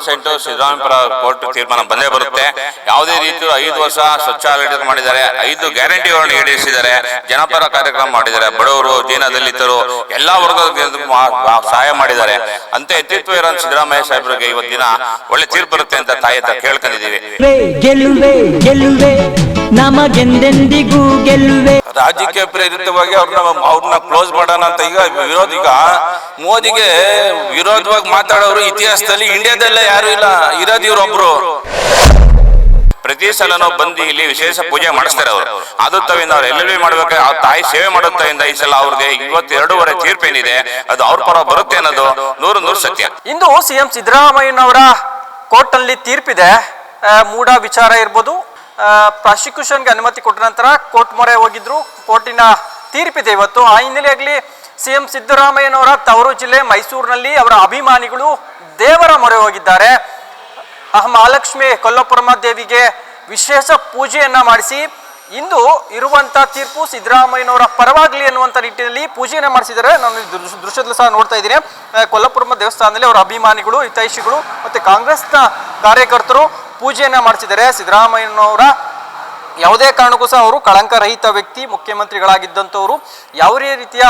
Percent Siddaramaiah court ತೀರ್ಮಾನ ಬಂದೇ ಬರುತ್ತೆ. ಯಾವುದೇ ರೀತಿ ಐದು ವರ್ಷ ಸ್ವಚ್ಛ ಆಡಳಿತ ಮಾಡಿದ್ದಾರೆ, ಐದು ಗ್ಯಾರಂಟಿಗಳನ್ನು ಈಡೇರಿಸಿದ್ದಾರೆ, ಜನಪರ ಕಾರ್ಯಕ್ರಮ ಮಾಡಿದ್ದಾರೆ, ಬಡವರು ದೀನದಲಿತರು ಎಲ್ಲಾ ವರ್ಗದ ಸಹಾಯ ಮಾಡಿದ್ದಾರೆ. ಅಂತ ಎತ್ತಿತ್ವ ಇರೋ ಸಿದ್ದರಾಮಯ್ಯ ಸಾಹೇಬರಿಗೆ ಇವತ್ತಿನ ಒಳ್ಳೆ ತೀರ್ಪು ಬರುತ್ತೆ ಅಂತ ತಾಯಿ ಹತ್ರ ಕೇಳ್ಕೊಂಡಿದ್ದೀವಿ. ನಮಗೆಂದೆಂದಿಗೂ ಗೆಲ್ಲುವೆ. ರಾಜಕೀಯ ಪ್ರೇರಿತವಾಗಿ ಅವ್ರನ್ನ ಅವ್ರನ್ನ ಕ್ಲೋಸ್ ಮಾಡೋಣ ಅಂತ ಈಗ ವಿರೋಧ ಈಗ ಮೋದಿಗೆ ವಿರೋಧವಾಗಿ ಮಾತಾಡೋರು ಇತಿಹಾಸದಲ್ಲಿ ಇಂಡಿಯಾದಲ್ಲೇ ಯಾರು ಇಲ್ಲ ಇರೋದು ಇವ್ರೊಬ್ರು ಪ್ರತಿ ನಾವು ಬಂದು ಇಲ್ಲಿ ವಿಶೇಷ ಪೂಜೆ ಮಾಡಿಸ್ತಾರೆ ಅವರು. ಅದು ತವಿಂದ ಅವ್ರು ಎಲ್ಲೆಲ್ಲಿ ಮಾಡ್ಬೇಕು ಅವ್ರ ತಾಯಿ ಸೇವೆ ಮಾಡುತ್ತಿಂದ ಈ ಸಲ ಅವ್ರಿಗೆ. ಇವತ್ತು ಎರಡೂವರೆ ತೀರ್ಪೇನಿದೆ ಅದು ಅವ್ರ ಪರ ಬರುತ್ತೆ ಅನ್ನೋದು ನೂರು ನೂರು ಸತ್ಯ. ಇಂದು ಸಿಎಂ ಸಿದ್ದರಾಮಯ್ಯನವರ ಕೋರ್ಟ್ನಲ್ಲಿ ತೀರ್ಪಿದೆ. ಮೂಡ ಮೂಢ ವಿಚಾರ ಇರ್ಬೋದು ಪ್ರಾಸಿಕ್ಯೂಷನ್ಗೆ ಅನುಮತಿ ಕೊಟ್ಟ ನಂತರ ಕೋರ್ಟ್ ಮೊರೆ ಹೋಗಿದ್ರು. ಕೋರ್ಟಿನ ತೀರ್ಪಿದೆ ಇವತ್ತು. ಆ ಹಿನ್ನೆಲೆಯಲ್ಲಿ ಸಿ ಎಂ ಸಿದ್ದರಾಮಯ್ಯನವರ ತವರು ಜಿಲ್ಲೆ ಮೈಸೂರಿನಲ್ಲಿ ಅವರ ಅಭಿಮಾನಿಗಳು ದೇವರ ಮೊರೆ ಹೋಗಿದ್ದಾರೆ. ಆ ಮಹಾಲಕ್ಷ್ಮಿ ಕೊಲ್ಲಪುರಮ ದೇವಿಗೆ ವಿಶೇಷ ಪೂಜೆಯನ್ನು ಮಾಡಿಸಿ, ಇಂದು ಇರುವಂತ ತೀರ್ಪು ಸಿದ್ದರಾಮಯ್ಯನವರ ಪರವಾಗಲಿ ಅನ್ನುವಂಥ ನಿಟ್ಟಿನಲ್ಲಿ ಪೂಜೆಯನ್ನು ಮಾಡಿಸಿದ್ದಾರೆ. ನಾನು ದೃಶ್ಯದಲ್ಲಿ ಸಹ ನೋಡ್ತಾ ಇದ್ದೀನಿ. ಕೊಲ್ಲಪುರಮ ದೇವಸ್ಥಾನದಲ್ಲಿ ಅವರ ಅಭಿಮಾನಿಗಳು, ಹಿತೈಷಿಗಳು ಮತ್ತೆ ಕಾಂಗ್ರೆಸ್ನ ಕಾರ್ಯಕರ್ತರು ಪೂಜೆಯನ್ನ ಮಾಡಿಸಿದ್ದಾರೆ ಸಿದ್ದರಾಮಯ್ಯನವರ ಯಾವುದೇ ಕಾರಣಕ್ಕೂ ಸಹ ಅವರು ಕಳಂಕರಹಿತ ವ್ಯಕ್ತಿ, ಮುಖ್ಯಮಂತ್ರಿಗಳಾಗಿದ್ದಂಥವರು. ಯಾವುದೇ ರೀತಿಯ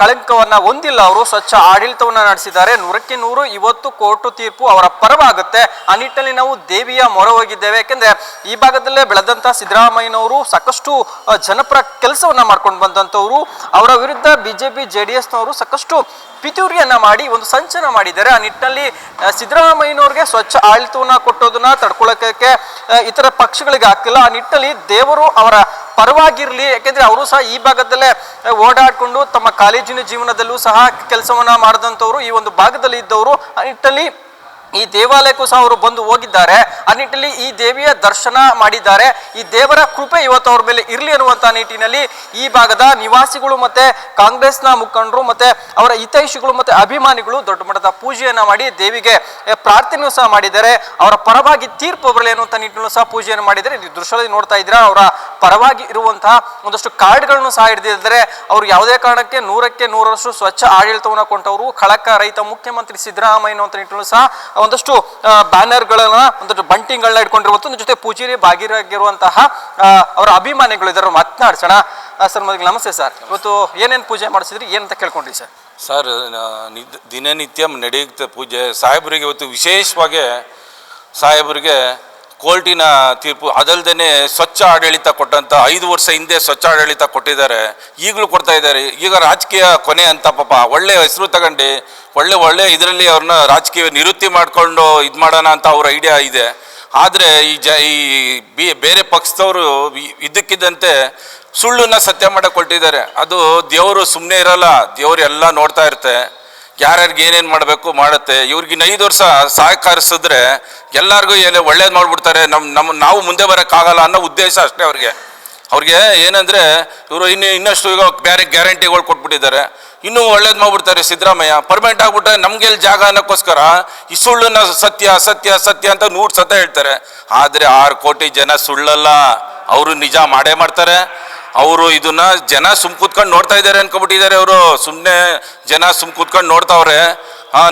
ಕಳಂಕವನ್ನ ಹೊಂದಿಲ್ಲ ಅವರು. ಸ್ವಚ್ಛ ಆಡಳಿತವನ್ನ ನಡೆಸಿದ್ದಾರೆ. ನೂರಕ್ಕೆ ನೂರು, ಇವತ್ತು ಕೋರ್ಟು ತೀರ್ಪು ಅವರ ಪರವಾಗುತ್ತೆ. ಆ ನಿಟ್ಟಿನಲ್ಲಿ ನಾವು ದೇವಿಯ ಮೊರೆ ಹೋಗಿದ್ದೇವೆ. ಯಾಕೆಂದ್ರೆ ಈ ಭಾಗದಲ್ಲೇ ಬೆಳೆದಂತ ಸಿದ್ದರಾಮಯ್ಯನವರು ಸಾಕಷ್ಟು ಜನಪ್ರ ಕೆಲಸವನ್ನ ಮಾಡ್ಕೊಂಡು ಬಂದಂಥವರು. ಅವರ ವಿರುದ್ಧ ಬಿಜೆಪಿ ಜೆ ಡಿ ಎಸ್ನವರು ಸಾಕಷ್ಟು ಪಿತೂರಿಯನ್ನ ಮಾಡಿ ಒಂದು ಸಂಚನ ಮಾಡಿದ್ದಾರೆ. ಆ ನಿಟ್ಟಿನಲ್ಲಿ ಸಿದ್ದರಾಮಯ್ಯನವ್ರಿಗೆ ಸ್ವಚ್ಛ ಆಡಳಿತವನ್ನ ಕೊಟ್ಟೋದನ್ನ ತಡ್ಕೊಳ್ಳೋಕೆ ಇತರ ಪಕ್ಷಗಳಿಗೆ ಹಾಕಿಲ್ಲ. ಆ ನಿಟ್ಟಿನಲ್ಲಿ ದೇವರು ಅವರ ಪರವಾಗಿರಲಿ, ಯಾಕೆಂದ್ರೆ ಅವರು ಸಹ ಈ ಭಾಗದಲ್ಲೇ ಓಡಾಡಿಕೊಂಡು ತಮ್ಮ ಕಾಲೇಜಿನ ಜೀವನದಲ್ಲೂ ಸಹ ಕೆಲಸವನ್ನ ಮಾಡಿದಂಥವ್ರು, ಈ ಒಂದು ಭಾಗದಲ್ಲಿ ಇದ್ದವರು, ಆ ನಿಟ್ಟಿನಲ್ಲಿ ಈ ದೇವಾಲಯಕ್ಕೂ ಸಹ ಅವರು ಬಂದು ಹೋಗಿದ್ದಾರೆ. ಆ ನಿಟ್ಟಿನಲ್ಲಿ ಈ ದೇವಿಯ ದರ್ಶನ ಮಾಡಿದ್ದಾರೆ. ಈ ದೇವರ ಕೃಪೆ ಇವತ್ತು ಅವ್ರ ಮೇಲೆ ಇರಲಿ ಅನ್ನುವಂಥ ನಿಟ್ಟಿನಲ್ಲಿ ಈ ಭಾಗದ ನಿವಾಸಿಗಳು ಮತ್ತೆ ಕಾಂಗ್ರೆಸ್ನ ಮುಖಂಡರು ಮತ್ತೆ ಅವರ ಹಿತೈಷಿಗಳು ಮತ್ತೆ ಅಭಿಮಾನಿಗಳು ದೊಡ್ಡ ಮಟ್ಟದ ಪೂಜೆಯನ್ನು ಮಾಡಿ ದೇವಿಗೆ ಪ್ರಾರ್ಥನೆಯೂ ಸಹ ಮಾಡಿದ್ದಾರೆ. ಅವರ ಪರವಾಗಿ ತೀರ್ಪು ಬರಲಿ ಅನ್ನುವಂಥ ನಿಟ್ಟಿನಲ್ಲೂ ಸಹ ಪೂಜೆಯನ್ನು ಮಾಡಿದ್ದಾರೆ. ನೀವು ದೃಶ್ಯದಲ್ಲಿ ನೋಡ್ತಾ ಇದ್ದೀರಾ, ಅವರ ಪರವಾಗಿ ಇರುವಂತಹ ಒಂದಷ್ಟು ಕಾರ್ಡ್ಗಳನ್ನು ಸಹ ಹಿಡಿದಿದ್ದಾರೆ. ಅವರು ಯಾವುದೇ ಕಾರಣಕ್ಕೆ ನೂರಕ್ಕೆ ನೂರರಷ್ಟು ಸ್ವಚ್ಛ ಆಡಳಿತವನ್ನು ಕೊಟ್ಟವರು. ಖಳಕ ರೈತ ಮುಖ್ಯಮಂತ್ರಿ ಸಿದ್ದರಾಮಯ್ಯ ಅನ್ನುವಂಥ ನಿಟ್ಟಿನಲ್ಲೂ ಸಹ ಒಂದಷ್ಟು ಬ್ಯಾನರ್ಗಳನ್ನ, ಒಂದಷ್ಟು ಬಂಟಿಂಗ್ಗಳನ್ನ ಇಟ್ಕೊಂಡಿರುವಂಥ ಜೊತೆ ಪೂಜಾರಿ ಭಾಗಿಯಾಗಿರುವಂತಹ ಅವರ ಅಭಿಮಾನಿಗಳು ಇದ್ದಾರೆ. ಮಾತನಾಡ್ಸೋಣ. ಸರ್, ಮೊದಲಿಗೆ ನಮಸ್ತೆ ಸರ್. ಇವತ್ತು ಏನೇನು ಪೂಜೆ ಮಾಡಿಸಿದ್ರಿ? ಏನಂತ ಕೇಳ್ಕೊಂಡ್ರಿ ಸರ್? ಸರ್ ದಿನನಿತ್ಯ ನಡೆಯುತ್ತೆ ಪೂಜೆ. ಸಾಹೇಬರಿಗೆ ಇವತ್ತು ವಿಶೇಷವಾಗಿ, ಸಾಹೇಬರಿಗೆ ಕೋರ್ಟಿನ ತೀರ್ಪು ಅದಲ್ಲದೇ ಸ್ವಚ್ಛ ಆಡಳಿತ ಕೊಟ್ಟಂತ ಐದು ವರ್ಷ ಹಿಂದೆ ಸ್ವಚ್ಛ ಆಡಳಿತ ಕೊಟ್ಟಿದ್ದಾರೆ. ಈಗಲೂ ಕೊಡ್ತಾ ಇದ್ದಾರೆ. ಈಗ ರಾಜಕೀಯ ಕೊನೆ ಅಂತ ಪಾಪ ಒಳ್ಳೆ ಹೆಸರು ತಗೊಂಡು ಒಳ್ಳೆ ಒಳ್ಳೆ ಇದರಲ್ಲಿ ಅವ್ರನ್ನ ರಾಜಕೀಯ ನಿವೃತ್ತಿ ಮಾಡಿಕೊಂಡು ಇದು ಮಾಡೋಣ ಅಂತ ಅವ್ರ ಐಡಿಯಾ ಇದೆ. ಆದರೆ ಈ ಜ, ಈ ಬಿ, ಬೇರೆ ಪಕ್ಷದವರು ಇದಕ್ಕಿದ್ದಂತೆ ಸುಳ್ಳನ್ನ ಸತ್ಯ ಮಾಡಕ್ಕೆ ಕೊಟ್ಟಿದ್ದಾರೆ ಅದು ದೇವರು ಸುಮ್ಮನೆ ಇರಲ್ಲ. ದೇವರು ಎಲ್ಲ ನೋಡ್ತಾ ಇರುತ್ತೆ ಯಾರ್ಯಾರಿಗೆ ಏನೇನು ಮಾಡಬೇಕು ಮಾಡುತ್ತೆ ಇವ್ರಿಗೆ ಐದು ವರ್ಷ ಸಹಕರಿಸಿದ್ರೆ ಎಲ್ಲರಿಗೂ ಏನು ಒಳ್ಳೇದು ಮಾಡಿಬಿಡ್ತಾರೆ ನಮ್ಮ ನಮ್ಮ ನಾವು ಮುಂದೆ ಬರೋಕ್ಕಾಗಲ್ಲ ಅನ್ನೋ ಉದ್ದೇಶ ಅಷ್ಟೇ ಅವ್ರಿಗೆ. ಅವ್ರಿಗೆ ಏನಂದರೆ, ಇವರು ಇನ್ನು ಇನ್ನಷ್ಟು ಈಗ ಬೇರೆ ಗ್ಯಾರಂಟಿಗಳು ಕೊಟ್ಬಿಟ್ಟಿದ್ದಾರೆ. ಇನ್ನೂ ಒಳ್ಳೇದು ಮಾಡ್ಬಿಡ್ತಾರೆ ಸಿದ್ದರಾಮಯ್ಯ. ಪರ್ಮನೆಂಟ್ ಆಗ್ಬಿಟ್ರೆ ನಮಗೆ ಜಾಗ ಅನ್ನೋಕ್ಕೋಸ್ಕರ ಈ ಸುಳ್ಳನ್ನ ಸತ್ಯ, ಅಸತ್ಯ ಸತ್ಯ ಅಂತ ನೂರು ಸತ ಹೇಳ್ತಾರೆ. ಆದರೆ ಆರು ಕೋಟಿ ಜನ ಸುಳ್ಳಲ್ಲ. ಅವರು ನಿಜ ಮಾಡೇ ಮಾಡ್ತಾರೆ. ಅವರು ಇದನ್ನ ಜನ ಸುಮ್ ಕೂತ್ಕೊಂಡು ನೋಡ್ತಾ ಇದ್ದಾರೆ ಅನ್ಕೊಬಿಟ್ಟಿದ್ದಾರೆ ಅವರು. ಸುಮ್ಮನೆ ಜನ ಸುಮ್ ಕೂತ್ಕೊಂಡು ನೋಡ್ತಾವ್ರೆ.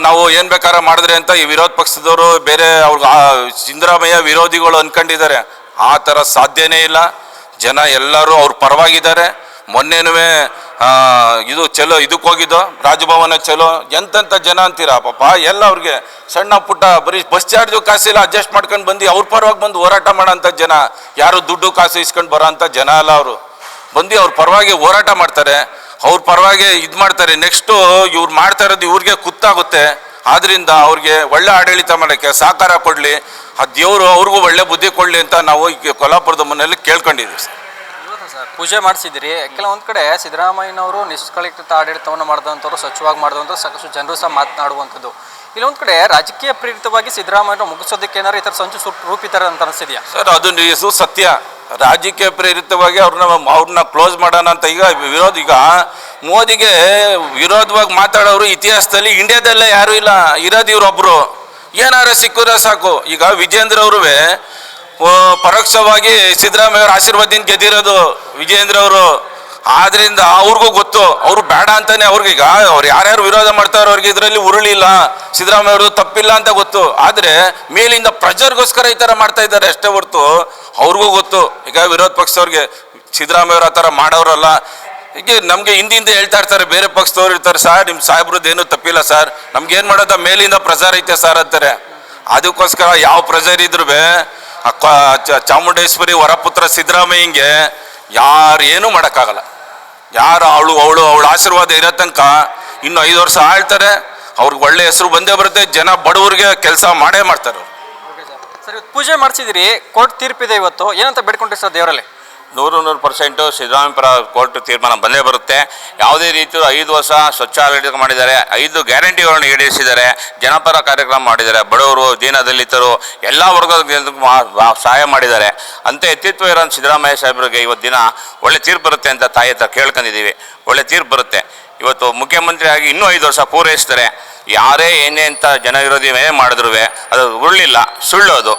ನಾವು ಏನ್ ಬೇಕಾರ ಮಾಡಿದ್ರೆ ಅಂತ ಈ ವಿರೋಧ ಪಕ್ಷದವರು ಬೇರೆ ಅವ್ರಿಗೆ ಆ, ಸಿದ್ದರಾಮಯ್ಯ ವಿರೋಧಿಗಳು ಅನ್ಕೊಂಡಿದ್ದಾರೆ. ಆ ಥರ ಸಾಧ್ಯನೇ ಇಲ್ಲ. ಜನ ಎಲ್ಲರೂ ಅವ್ರ ಪರವಾಗಿದ್ದಾರೆ. ಮೊನ್ನೆನೂ ಇದು ಚಲೋ, ಇದಕ್ಕೆ ಹೋಗಿದ್ದು, ರಾಜಭವನ ಚಲೋ. ಎಂತೆಂಥ ಜನ ಅಂತೀರಾ, ಪಾಪ, ಎಲ್ಲ ಅವ್ರಿಗೆ ಸಣ್ಣ ಪುಟ್ಟ ಬರೀ ಬಸ್ ಚಾರ್ಜು ಕಾಸಿಲ್ಲ, ಅಡ್ಜಸ್ಟ್ ಮಾಡ್ಕೊಂಡು ಬಂದು ಅವ್ರ ಪರವಾಗಿ ಬಂದು ಹೋರಾಟ ಮಾಡೋಂಥ ಜನ. ಯಾರು ದುಡ್ಡು ಕಾಸು ಇಸ್ಕೊಂಡು ಬರೋ ಅಂಥ ಜನ ಅಲ್ಲ ಅವರು. ಬಂದು ಅವ್ರ ಪರವಾಗಿ ಹೋರಾಟ ಮಾಡ್ತಾರೆ, ಅವ್ರ ಪರವಾಗಿ ಇದು ಮಾಡ್ತಾರೆ. ನೆಕ್ಸ್ಟು ಇವ್ರು ಮಾಡ್ತಾ ಇರೋದು ಇವ್ರಿಗೆ ಕುತ್ತಾಗುತ್ತೆ. ಆದ್ರಿಂದ ಅವ್ರಿಗೆ ಒಳ್ಳೆ ಆಡಳಿತ ಮಾಡೋಕ್ಕೆ ಸಹಕಾರ ಕೊಡಲಿ. ಆ ದೇವರು ಅವ್ರಿಗೂ ಒಳ್ಳೆ ಬುದ್ಧಿ ಕೊಡಲಿ ಅಂತ ನಾವು ಕೊಲ್ಲಾಪುರದ ಮನೆಯಲ್ಲಿ ಕೇಳ್ಕೊಂಡಿದ್ದೀವಿ ಸರ್. ಪೂಜೆ ಮಾಡಿಸಿದಿರಿ ಕೆಲವೊಂದು ಕಡೆ ಸಿದ್ದರಾಮಯ್ಯನವರು ನಿಷ್ಕಳಿತ ಆಡಳಿತವನ್ನು ಮಾಡಿದಂಥವ್ರು ಸ್ವಚ್ಛವಾಗಿ ಮಾಡಿದಂಥವ್ರು ಸಾಕಷ್ಟು ಜನರು ಸಹ ಮಾತನಾಡುವಂಥದ್ದು. ಇಲ್ಲೊಂದು ಕಡೆ ರಾಜಕೀಯ ಪ್ರೇರಿತವಾಗಿ ಸಿದ್ದರಾಮಯ್ಯ ಮುಗಿಸೋದಕ್ಕೆ ಏನಾದ್ರು ಈ ಥರ ಸಂಚು ರೂಪಿತಾರೆ ಅಂತ ಅನಿಸಿದೆಯಾ? ಸರ್, ಅದು ನಿಜ ಸತ್ಯ. ರಾಜಕೀಯ ಪ್ರೇರಿತವಾಗಿ ಅವ್ರನ್ನ ಅವ್ರನ್ನ ಕ್ಲೋಸ್ ಮಾಡೋಣ ಅಂತ ಈಗ ವಿರೋಧ ಈಗ ಮೋದಿಗೆ ವಿರೋಧವಾಗಿ ಮಾತಾಡೋರು ಇತಿಹಾಸದಲ್ಲಿ ಇಂಡಿಯಾದಲ್ಲೇ ಯಾರು ಇಲ್ಲ. ಇರೋದು ಒಬ್ರು ಏನಾರ ಸಿಕ್ಕಿದ್ರೆ ಸಾಕು. ಈಗ ವಿಜೇಂದ್ರ ಅವರು ಪರೋಕ್ಷವಾಗಿ ಸಿದ್ದರಾಮಯ್ಯವ್ರ ಆಶೀರ್ವಾದದಿಂದ ಗೆದ್ದಿರೋದು ವಿಜಯೇಂದ್ರ ಅವರು. ಆದ್ರಿಂದ ಅವ್ರಿಗೂ ಗೊತ್ತು, ಅವ್ರು ಬೇಡ ಅಂತಾನೆ ಅವ್ರಿಗೀಗ ಅವ್ರು ಯಾರ್ಯಾರು ವಿರೋಧ ಮಾಡ್ತಾರೋ ಅವ್ರಿಗೆ ಇದರಲ್ಲಿ ಉರುಳಿಲ್ಲ ಸಿದ್ದರಾಮಯ್ಯ ಅವ್ರದ್ದು ತಪ್ಪಿಲ್ಲ ಅಂತ ಗೊತ್ತು. ಆದರೆ ಮೇಲಿಂದ ಪ್ರಜರ್ಗೋಸ್ಕರ ಈ ತರ ಮಾಡ್ತಾ ಇದ್ದಾರೆ ಅಷ್ಟೇ ಹೊರ್ತು ಅವ್ರಿಗೂ ಗೊತ್ತು. ಈಗ ವಿರೋಧ ಪಕ್ಷದವ್ರಿಗೆ ಸಿದ್ದರಾಮಯ್ಯವ್ರ ಆ ಥರ ಮಾಡೋರಲ್ಲ. ಹೀಗೆ ನಮಗೆ ಹಿಂದಿಂದ ಹೇಳ್ತಾ ಇರ್ತಾರೆ, ಬೇರೆ ಪಕ್ಷದವ್ರು ಇರ್ತಾರೆ, ಸರ್ ನಿಮ್ಮ ಸಾಹೇಬ್ರದ್ದು ಏನೂ ತಪ್ಪಿಲ್ಲ ಸರ್. ನಮ್ಗೆ ಏನು ಮಾಡೋದ? ಮೇಲಿಂದ ಪ್ರೆಸರ್ ಐತೆ ಸರ್ ಅಂತಾರೆ. ಅದಕ್ಕೋಸ್ಕರ ಯಾವ ಪ್ರಜರ್ ಇದ್ರು ಚಾಮುಂಡೇಶ್ವರಿ ವರಪುತ್ರ ಸಿದ್ದರಾಮಯ್ಯಂಗೆ ಯಾರು ಏನೂ ಮಾಡೋಕ್ಕಾಗಲ್ಲ. ಯಾರು ಅವಳು ಅವಳು, ಅವಳ ಆಶೀರ್ವಾದ ಇರೋ ತನಕ ಇನ್ನು ಐದು ವರ್ಷ ಆಳ್ತಾರೆ, ಅವ್ರಿಗೆ ಒಳ್ಳೆ ಹೆಸರು ಬಂದೇ ಬರುತ್ತೆ, ಜನ ಬಡವರಿಗೆ ಕೆಲಸ ಮಾಡೇ ಮಾಡ್ತಾರೆ. ಸರ್. ಇವತ್ತು ಪೂಜೆ ಮಾಡಿಸಿದಿರಿ ಕೋರ್ಟ್ ತೀರ್ಪಿದೆ ಇವತ್ತು, ಏನಂತ ಬೇಡ್ಕೊಂಡಿರಿ ಸರ್ ದೇವರಲ್ಲಿ? ನೂರು ನೂರು ಪರ್ಸೆಂಟು ಸಿದ್ದರಾಮಯ್ಯಪುರ ಕೋರ್ಟ್ ತೀರ್ಮಾನ ಬಂದೇ ಬರುತ್ತೆ. ಯಾವುದೇ ರೀತಿಯು ಐದು ವರ್ಷ ಸ್ವಚ್ಛ ಆಡಳಿತ ಮಾಡಿದ್ದಾರೆ. ಐದು ಗ್ಯಾರಂಟಿಗಳನ್ನು ಈಡೇರಿಸಿದ್ದಾರೆ. ಜನಪರ ಕಾರ್ಯಕ್ರಮ ಮಾಡಿದ್ದಾರೆ. ಬಡವರು, ದೀನದಲಿತರು, ಎಲ್ಲ ವರ್ಗದ ಸಹಾಯ ಮಾಡಿದ್ದಾರೆ. ಅಂತ ಎತ್ತಿತ್ವ ಇರೋ ಸಿದ್ದರಾಮಯ್ಯ ಸಾಹೇಬರಿಗೆ ಇವತ್ತು ದಿನ ಒಳ್ಳೆ ತೀರ್ಪು ಬರುತ್ತೆ ಅಂತ ತಾಯಿ ಹತ್ರ ಕೇಳ್ಕೊಂಡಿದ್ದೀವಿ. ಒಳ್ಳೆ ತೀರ್ಪು ಬರುತ್ತೆ. ಇವತ್ತು ಮುಖ್ಯಮಂತ್ರಿ ಆಗಿ ಇನ್ನೂ ಐದು ವರ್ಷ ಪೂರೈಸ್ತಾರೆ. ಯಾರೇ ಏನೇ ಅಂತ ಜನ ವಿರೋಧಿ ಏನೇ ಮಾಡಿದ್ರು ಅದು ಉರುಳಿಲ್ಲ ಸುಳ್ಳು ಅದು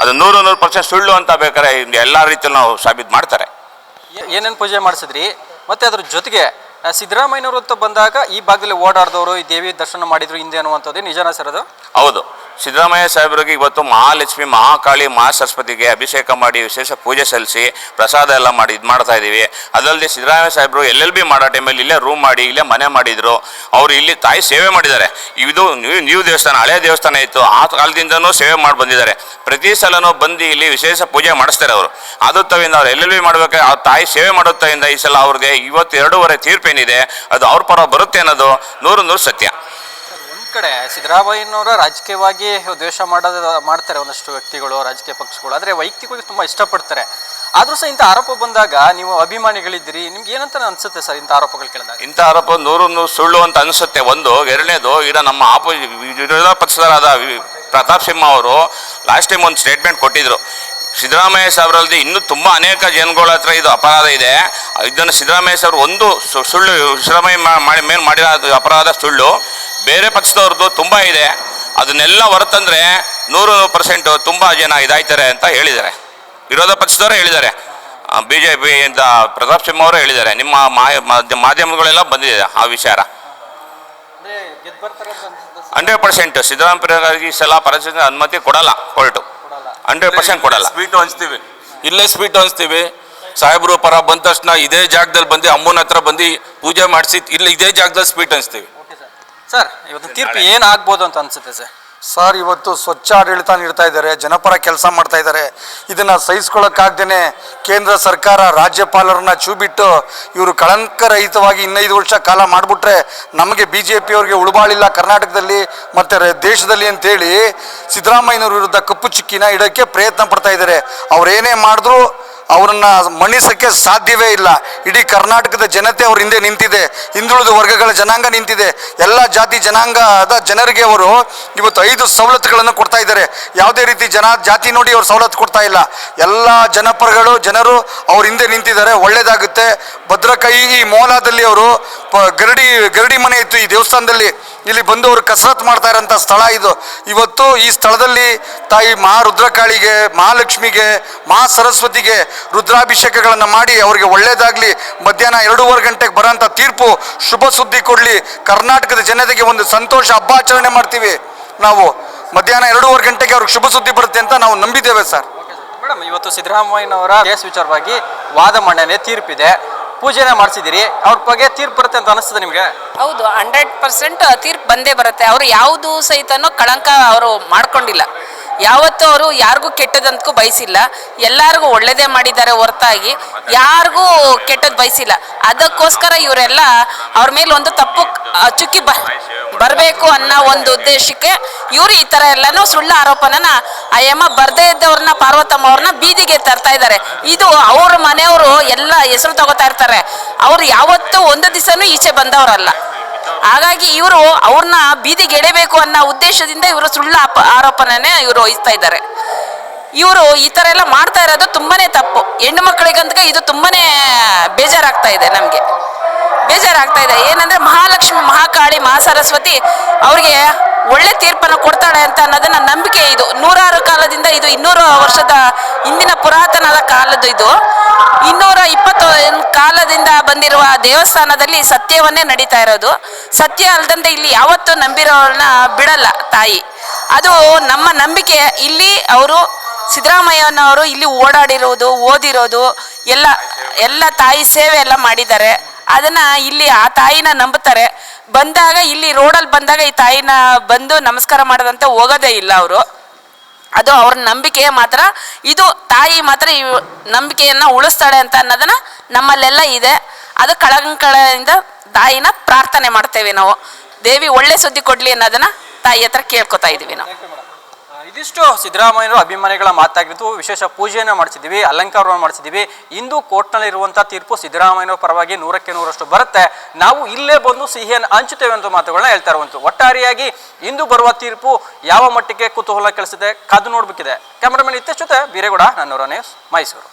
ಅದು ನೂರು ನೂರು ಪರ್ಸೆಂಟ್ ಸುಳ್ಳು ಅಂತ ಬೇಕಾದ್ರೆ ಎಲ್ಲ ರೀತಿಯಲ್ಲಿ ನಾವು ಸಾಬೀತು ಮಾಡ್ತಾರೆ. ಏನೇನು ಪೂಜೆ ಮಾಡಿಸಿದ್ರಿ? ಮತ್ತೆ ಅದ್ರ ಜೊತೆಗೆ ಸಿದ್ದರಾಮಯ್ಯನವರು ಅಂತ ಬಂದಾಗ ಈ ಭಾಗದಲ್ಲಿ ಓಡಾಡಿದವರು, ಈ ದೇವಿ ದರ್ಶನ ಮಾಡಿದ್ರು ಹಿಂದೆ ಅನ್ನುವಂಥದ್ದು ನಿಜನಾ ಸರ್ ಅದು? ಹೌದು. ಸಿದ್ದರಾಮಯ್ಯ ಸಾಹೇಬರಿಗೆ ಇವತ್ತು ಮಹಾಲಕ್ಷ್ಮಿ, ಮಹಾಕಾಳಿ ಮಹಾಸರಸ್ವತಿಗೆ ಅಭಿಷೇಕ ಮಾಡಿ ವಿಶೇಷ ಪೂಜೆ ಸಲ್ಲಿಸಿ ಪ್ರಸಾದ ಎಲ್ಲ ಮಾಡಿ ಇದು ಮಾಡ್ತಾ ಇದ್ದೀವಿ. ಅದಲ್ಲದೆ ಸಿದ್ದರಾಮಯ್ಯ ಸಾಹೇಬರು ಎಲ್ ಎಲ್ ಬಿ ಮಾಡೋ ಟೈಮಲ್ಲಿ ಇಲ್ಲೇ ರೂಮ್ ಮಾಡಿ, ಇಲ್ಲೇ ಮನೆ ಮಾಡಿದ್ರು. ಅವರು ಇಲ್ಲಿ ತಾಯಿ ಸೇವೆ ಮಾಡಿದ್ದಾರೆ. ಇದು ನ್ಯೂ ದೇವಸ್ಥಾನ, ಹಳೆ ದೇವಸ್ಥಾನ ಇತ್ತು. ಆ ಕಾಲದಿಂದನೂ ಸೇವೆ ಮಾಡಿ ಬಂದಿದ್ದಾರೆ. ಪ್ರತಿ ಸಲನೂ ಬಂದು ಇಲ್ಲಿ ವಿಶೇಷ ಪೂಜೆ ಮಾಡಿಸ್ತಾರೆ ಅವರು. ಅದು ತವಿಂದ ಅವ್ರು ಎಲ್ ಎಲ್ ಬಿ ಮಾಡಬೇಕು ಆ ತಾಯಿ ಸೇವೆ ಮಾಡೋದ್ರಿಂದ ಈ ಸಲ ಅವ್ರಿಗೆ ಇವತ್ತು ಎರಡೂವರೆ ತೀರ್ಪೇನಿದೆ ಅದು ಅವ್ರ ಪರ ಬರುತ್ತೆ ಅನ್ನೋದು ನೂರು ನೂರು ಸತ್ಯ. ಕಡೆ ಸಿದ್ದರಾಮಯ್ಯನವರ ರಾಜಕೀಯವಾಗಿ ದ್ವೇಷ ಮಾಡೋದು ಮಾಡ್ತಾರೆ ಒಂದಷ್ಟು ವ್ಯಕ್ತಿಗಳು ರಾಜಕೀಯ ಪಕ್ಷಗಳು. ಆದರೆ ವೈಯಕ್ತಿಕವಾಗಿ ತುಂಬ ಇಷ್ಟಪಡ್ತಾರೆ. ಆದರೂ ಸಹ ಇಂಥ ಆರೋಪ ಬಂದಾಗ ನೀವು ಅಭಿಮಾನಿಗಳಿದ್ದೀರಿ ನಿಮ್ಗೆ ಏನಂತ ಅನ್ಸುತ್ತೆ ಸರ್ ಇಂಥ ಆರೋಪಗಳು ಕೇಳಿದಾಗ? ಇಂಥ ಆರೋಪ ನೂರು ನೂರು ಸುಳ್ಳು ಅಂತ ಅನಿಸುತ್ತೆ. ಒಂದು ಎರಡನೇದು ಈಗ ನಮ್ಮ ಆಪೋ ವಿರೋಧ ಪಕ್ಷದರಾದ ಪ್ರತಾಪ್ ಸಿಂಹ ಅವರು ಲಾಸ್ಟ್ ಟೈಮ್ ಒಂದು ಸ್ಟೇಟ್ಮೆಂಟ್ ಕೊಟ್ಟಿದ್ರು. ಸಿದ್ದರಾಮಯ್ಯ ಅವರಲ್ಲಿ ಇನ್ನೂ ತುಂಬ ಅನೇಕ ಜನಗಳ ಹತ್ರ ಇದು ಅಪರಾಧ ಇದೆ. ಇದನ್ನು ಸಿದ್ದರಾಮಯ್ಯ ಅವರು ಒಂದು ಸುಳ್ಳು ಸಿದ್ದರಾಮಯ್ಯ ಮಾಡಿ ಮೇಲೆ ಮಾಡಿರೋ ಅಪರಾಧ ಸುಳ್ಳು. ಬೇರೆ ಪಕ್ಷದವ್ರದ್ದು ತುಂಬ ಇದೆ. ಅದನ್ನೆಲ್ಲ ಹೊರತಂದ್ರೆ ನೂರು ಪರ್ಸೆಂಟು ತುಂಬ ಜನ ಇದಾಯ್ತಾರೆ ಅಂತ ಹೇಳಿದ್ದಾರೆ. ವಿರೋಧ ಪಕ್ಷದವರೇ ಹೇಳಿದ್ದಾರೆ. ಬಿ ಜೆ ಪಿ ಅಂತ ಪ್ರತಾಪ್ ಸಿಂಹ ಅವರು ಹೇಳಿದ್ದಾರೆ. ನಿಮ್ಮ ಮಾಧ್ಯಮಗಳೆಲ್ಲ ಬಂದಿದೆ ಆ ವಿಚಾರ. ಹಂಡ್ರೆಡ್ ಪರ್ಸೆಂಟ್ ಸಿದ್ದರಾಮಯ್ಯಗಾಗಿ ಸಲ ಪರಿಸ್ಥಿತಿ ಅನುಮತಿ ಕೊಡಲ್ಲ ಕೋರ್ಟು. ಹಂಡ್ರೆಡ್ ಪರ್ಸೆಂಟ್ ಕೊಡಲ್ಲ. ಸ್ವೀಟ್ ಹಂಚ್ತೀವಿ. ಇಲ್ಲೇ ಸ್ವೀಟ್ ಹಂಚ್ತೀವಿ. ಸಾಹೇಬ್ರು ಪರ ಬಂದ ತಕ್ಷಣ ಇದೇ ಜಾಗದಲ್ಲಿ ಬಂದು ಅಮ್ಮನ ಹತ್ರ ಬಂದು ಪೂಜೆ ಮಾಡಿಸಿ ಇಲ್ಲಿ ಇದೇ ಜಾಗದಲ್ಲಿ ಸ್ವೀಟ್ ಹಂಚ್ತೀವಿ. ಸರ್ ಇವತ್ತು ತೀರ್ಪು ಏನಾಗ್ಬೋದು ಅಂತ ಅನ್ಸುತ್ತೆ ಸರ್ ಸರ್ ಇವತ್ತು ಸ್ವಚ್ಛ ಆಡಳಿತ ನೀಡ್ತಾ ಇದ್ದಾರೆ, ಜನಪರ ಕೆಲಸ ಮಾಡ್ತಾ ಇದ್ದಾರೆ. ಇದನ್ನ ಸಹಿಸ್ಕೊಳ್ಳೋಕ್ಕಾಗ್ದೇನೆ ಕೇಂದ್ರ ಸರ್ಕಾರ ರಾಜ್ಯಪಾಲರನ್ನ ಚೂ ಬಿಟ್ಟು ಇವರು ಕಳಂಕರಹಿತವಾಗಿ ಇನ್ನೈದು ವರ್ಷ ಕಾಲ ಮಾಡಿಬಿಟ್ರೆ ನಮಗೆ ಬಿ ಜೆ ಪಿಯವ್ರಿಗೆ ಉಳುಬಾಳಿಲ್ಲ ಕರ್ನಾಟಕದಲ್ಲಿ ಮತ್ತು ದೇಶದಲ್ಲಿ ಅಂತೇಳಿ ಸಿದ್ದರಾಮಯ್ಯನವ್ರ ವಿರುದ್ಧ ಕಪ್ಪು ಚಿಕ್ಕಿನ ಇಡೋಕ್ಕೆ ಪ್ರಯತ್ನ ಪಡ್ತಾ ಇದ್ದಾರೆ. ಅವರೇನೇ ಮಾಡಿದ್ರು ಅವರನ್ನ ಮಣಿಸಕ್ಕೆ ಸಾಧ್ಯವೇ ಇಲ್ಲ. ಇಡೀ ಕರ್ನಾಟಕದ ಜನತೆ ಅವ್ರ ಹಿಂದೆ ನಿಂತಿದೆ. ಹಿಂದುಳಿದ ವರ್ಗಗಳ ಜನಾಂಗ ನಿಂತಿದೆ. ಎಲ್ಲ ಜಾತಿ ಜನಾಂಗದ ಜನರಿಗೆ ಅವರು ಇವತ್ತು ಐದು ಸವಲತ್ತುಗಳನ್ನು ಕೊಡ್ತಾ ಇದ್ದಾರೆ. ಯಾವುದೇ ರೀತಿ ಜನ, ಜಾತಿ ನೋಡಿ ಅವ್ರು ಸವಲತ್ತು ಕೊಡ್ತಾ ಇಲ್ಲ. ಎಲ್ಲ ಜನಪರಗಳು, ಜನರು ಅವ್ರ ಹಿಂದೆ ನಿಂತಿದ್ದಾರೆ. ಒಳ್ಳೇದಾಗುತ್ತೆ. ಭದ್ರಕೈ ಈ ಮೋಲಾದಲ್ಲಿ ಅವರು ಗರಡಿ ಗರಡಿ ಮನೆ ಇತ್ತು ಈ ದೇವಸ್ಥಾನದಲ್ಲಿ. ಇಲ್ಲಿ ಬಂದು ಅವರು ಕಸರತ್ ಮಾಡ್ತಾ ಇರೋಂಥ ಸ್ಥಳ ಇದು. ಇವತ್ತು ಈ ಸ್ಥಳದಲ್ಲಿ ತಾಯಿ ಮಾ ರುದ್ರಕಾಳಿಗೆ ಮಹಾಲಕ್ಷ್ಮಿಗೆ ಮಾ ಸರಸ್ವತಿಗೆ ರುದ್ರಾಭಿಷೇಕಗಳನ್ನು ಮಾಡಿ ಅವರಿಗೆ ಒಳ್ಳೇದಾಗಲಿ. ಮಧ್ಯಾಹ್ನ ಎರಡೂವರೆ ಗಂಟೆಗೆ ಬರೋಂಥ ತೀರ್ಪು, ಶುಭ ಸುದ್ದಿ ಕೊಡಲಿ. ಕರ್ನಾಟಕದ ಜನತೆಗೆ ಒಂದು ಸಂತೋಷ ಹಬ್ಬ ಆಚರಣೆ ಮಾಡ್ತೀವಿ ನಾವು. ಮಧ್ಯಾಹ್ನ ಎರಡೂವರೆ ಗಂಟೆಗೆ ಅವ್ರಿಗೆ ಶುಭ ಸುದ್ದಿ ಬರುತ್ತೆ ಅಂತ ನಾವು ನಂಬಿದ್ದೇವೆ ಸರ್. ಮೇಡಮ್, ಇವತ್ತು ಸಿದ್ದರಾಮಯ್ಯನವರ ಕೇಸ್ ವಿಚಾರವಾಗಿ ವಾದ ಮಂಡನೆ ತೀರ್ಪಿದೆ. ಪೂಜೆನೇ ಮಾಡಿಸಿದ್ದೀರಿ. ಅವ್ರ ಬಗ್ಗೆ ತೀರ್ಪು ಬರುತ್ತೆ ಅಂತ ಅನಿಸ್ತದೆ ನಿಮಗೆ? ಹೌದು, ಹಂಡ್ರೆಡ್ ಪರ್ಸೆಂಟ್ ತೀರ್ಪು ಬಂದೇ ಬರುತ್ತೆ. ಅವರು ಯಾವುದು ಸಹಿತನೂ ಕಳಂಕ ಅವರು ಮಾಡ್ಕೊಂಡಿಲ್ಲ. ಯಾವತ್ತೂ ಅವರು ಯಾರಿಗೂ ಕೆಟ್ಟದಂತಕ್ಕೂ ಬಯಸಿಲ್ಲ. ಎಲ್ಲರಿಗೂ ಒಳ್ಳೇದೇ ಮಾಡಿದ್ದಾರೆ ಹೊರತಾಗಿ. ಯಾರಿಗೂ ಕೆಟ್ಟದ್ದು ಬಯಸಿಲ್ಲ. ಅದಕ್ಕೋಸ್ಕರ ಇವರೆಲ್ಲ ಅವ್ರ ಮೇಲೆ ಒಂದು ತಪ್ಪು ಚುಕ್ಕಿ ಬ ಬರಬೇಕು ಅನ್ನೋ ಒಂದು ಉದ್ದೇಶಕ್ಕೆ ಇವರು ಈ ಥರ ಎಲ್ಲನೂ ಸುಳ್ಳು ಆರೋಪನ ಅಯ್ಯಮ್ಮ ಬರ್ದೇ ಇದ್ದವ್ರನ್ನ, ಪಾರ್ವತಮ್ಮ ಅವ್ರನ್ನ ಬೀದಿಗೆ ತರ್ತಾ ಇದ್ದಾರೆ. ಇದು ಅವ್ರ ಮನೆಯವರು ಎಲ್ಲ ಹೆಸರು ತಗೋತಾ ಇರ್ತಾರೆ. ಅವ್ರು ಯಾವತ್ತೂ ಒಂದು ದಿವಸನೂ ಈಚೆ ಬಂದವರಲ್ಲ. ಹಾಗಾಗಿ ಇವರು ಅವ್ರನ್ನ ಬೀದಿಗೆ ಎಳೆಬೇಕು ಅನ್ನೋ ಉದ್ದೇಶದಿಂದ ಇವರು ಸುಳ್ಳು ಆರೋಪನೇ ಇವರು ವಹಿಸ್ತಾ ಇದ್ದಾರೆ. ಇವರು ಈ ಥರ ಎಲ್ಲ ಮಾಡ್ತಾ ಇರೋದು ತುಂಬಾನೇ ತಪ್ಪು. ಹೆಣ್ಣು ಮಕ್ಕಳಿಗಂತ ಇದು ತುಂಬಾನೇ ಬೇಜಾರಾಗ್ತಾ ಇದೆ ನಮಗೆ. ಬೇಜಾರಾಗ್ತಾ ಇದೆ. ಏನಂದ್ರೆ ಮಹಾಲಕ್ಷ್ಮಿ, ಮಹಾಕಾಳಿ ಮಹಾ ಸರಸ್ವತಿ ಅವ್ರಿಗೆ ಒಳ್ಳೆ ತೀರ್ಪನ್ನು ಕೊಡ್ತಾಳೆ ಅಂತ ಅನ್ನೋದನ್ನ ನಂಬಿಕೆ ಇದು. ನೂರಾರು ಕಾಲದಿಂದ ಇದು ಇನ್ನೂರು ವರ್ಷದ ಹಿಂದಿನ ಪುರಾತನದ ಕಾಲದ್ದು ಇದು. ಇನ್ನೂರ ಇಪ್ಪತ್ತು ಕಾಲದಿಂದ ಬಂದಿರುವ ದೇವಸ್ಥಾನದಲ್ಲಿ ಸತ್ಯವನ್ನೇ ನಡೀತಾ ಇರೋದು. ಸತ್ಯ ಅಲ್ದಂತೆ ಇಲ್ಲಿ ಯಾವತ್ತೂ ನಂಬಿರೋರನ್ನ ಬಿಡಲ್ಲ ತಾಯಿ. ಅದು ನಮ್ಮ ನಂಬಿಕೆ. ಇಲ್ಲಿ ಅವರು ಸಿದ್ದರಾಮಯ್ಯನವರು ಇಲ್ಲಿ ಓಡಾಡಿರೋದು, ಓದಿರೋದು, ಎಲ್ಲ ಎಲ್ಲ ತಾಯಿ ಸೇವೆ ಎಲ್ಲ ಮಾಡಿದ್ದಾರೆ. ಅದನ್ನ ಇಲ್ಲಿ ಆ ತಾಯಿನ ನಂಬುತ್ತಾರೆ. ಬಂದಾಗ ಇಲ್ಲಿ ರೋಡಲ್ಲಿ ಬಂದಾಗ ಈ ತಾಯಿನ ಬಂದು ನಮಸ್ಕಾರ ಮಾಡದಂತ ಹೋಗೋದೇ ಇಲ್ಲ ಅವರು. ಅದು ಅವ್ರ ನಂಬಿಕೆ ಮಾತ್ರ. ಇದು ತಾಯಿ ಮಾತ್ರ ಈ ನಂಬಿಕೆಯನ್ನ ಉಳಿಸ್ತಾಳೆ ಅಂತ ಅನ್ನೋದನ್ನ ನಮ್ಮಲ್ಲೆಲ್ಲ ಇದೆ. ಅದು ಕಳಂಕಳಿಂದ ತಾಯಿನ ಪ್ರಾರ್ಥನೆ ಮಾಡ್ತೇವೆ ನಾವು. ದೇವಿ ಒಳ್ಳೆ ಸುದ್ದಿ ಕೊಡ್ಲಿ ಅನ್ನೋದನ್ನ ತಾಯಿ ಹತ್ರ ಕೇಳ್ಕೊತಾ ಇದೀವಿ ನಾವು. ಇದಿಷ್ಟು ಸಿದ್ದರಾಮಯ್ಯರು ಅಭಿಮಾನಿಗಳ ಮಾತಾಗಿದ್ದು ವಿಶೇಷ ಪೂಜೆಯನ್ನು ಮಾಡಿಸಿದ್ದೀವಿ, ಅಲಂಕಾರವನ್ನು ಮಾಡಿಸಿದ್ದೀವಿ. ಇಂದು ಕೋರ್ಟ್ನಲ್ಲಿರುವಂಥ ತೀರ್ಪು ಸಿದ್ದರಾಮಯ್ಯರ ಪರವಾಗಿ ನೂರಕ್ಕೆ ನೂರಷ್ಟು ಬರುತ್ತೆ. ನಾವು ಇಲ್ಲೇ ಬಂದು ಸಿಹಿಯನ್ನು ಹಂಚುತ್ತೇವೆ ಅಂತ ಮಾತುಗಳನ್ನ ಹೇಳ್ತಾ ಇರುವಂತು ಒಟ್ಟಾರೆಯಾಗಿ ಇಂದು ಬರುವ ತೀರ್ಪು ಯಾವ ಮಟ್ಟಿಗೆ ಕುತೂಹಲ ಕಳಿಸಿದೆ ಕಾದು ನೋಡಬೇಕಿದೆ ಕ್ಯಾಮ್ರಾಮನ್ ಇತ್ತೀಚೆ ಜೊತೆ ಬೀರೇಗೌಡ, ನನ್ನೂರ ನ್ಯೂಸ್ ಮೈಸೂರು.